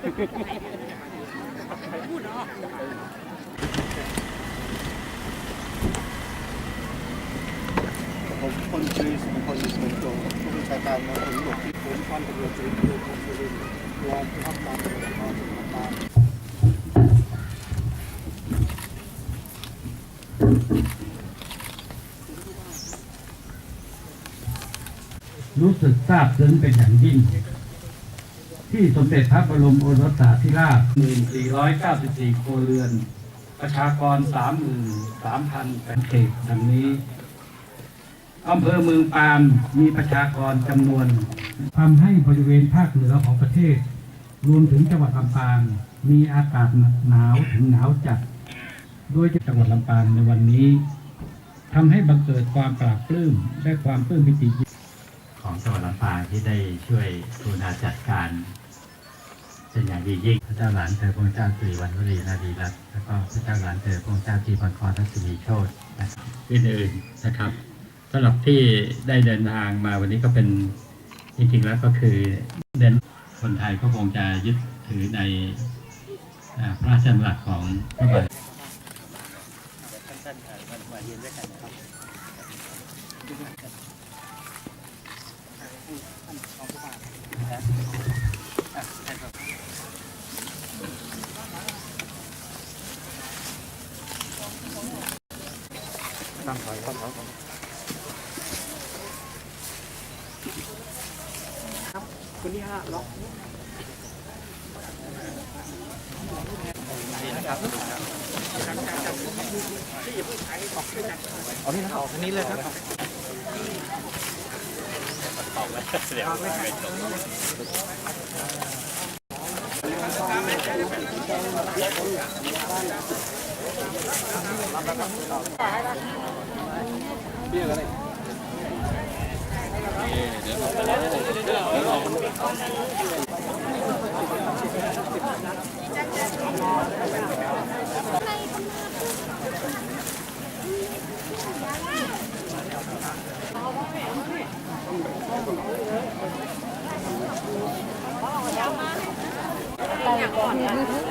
ผมคนชีวิตเป็นคนที่สนใจผู้บัญชาการมาถึงหลบที่ผมพันตำรวจตรีเรือพงศรินทร์รองผู้บังคับการตำรวจนครบาลปรามรู้สึกซาบซึ้งเป็นอย่างยิ่ง ที่สมเด็จพระบรมโอรสาธิราช1494ครัวเรือน ประชากร 33,000แปดเขตดังนี้อำเภอเมืองปานมีประชากรจำนวนทำให้บริเวณภาคเหนือของประเทศ รวมถึงจังหวัดลำปางมีอากาศหนาวถึงหนาวจัดโดยจังหวัดลำปางในวันนี้ทำให้บังเกิดความปราบปลื้มและความปลื้มปิติ ของจังหวัดลำปางที่ได้ช่วยกรุณาจัดการเป็นอย่างดียิ่งพระเจ้าหลานเธอพระเจ้าสิริวัณวรีนารีรัตน์แล้วก็พระเจ้าหลานเธอพระเจ้าทีพันครทัศนีโชตอื่นๆนะครับสำหรับที่ได้เดินทางมาวันนี้ก็เป็นจริงๆแล้วก็คือเดินคนไทยก็คงจะยึดถือในอ่าพระราชดำรัสของพระบาทท่านๆมาเรียนด้วยกันนะครับ ตั้งถอยตั้งถอยก่อนคนที่ห้าล็อกเอานี่นะออกทางนี้เลยครับ เบี้ยกันเลย Aku.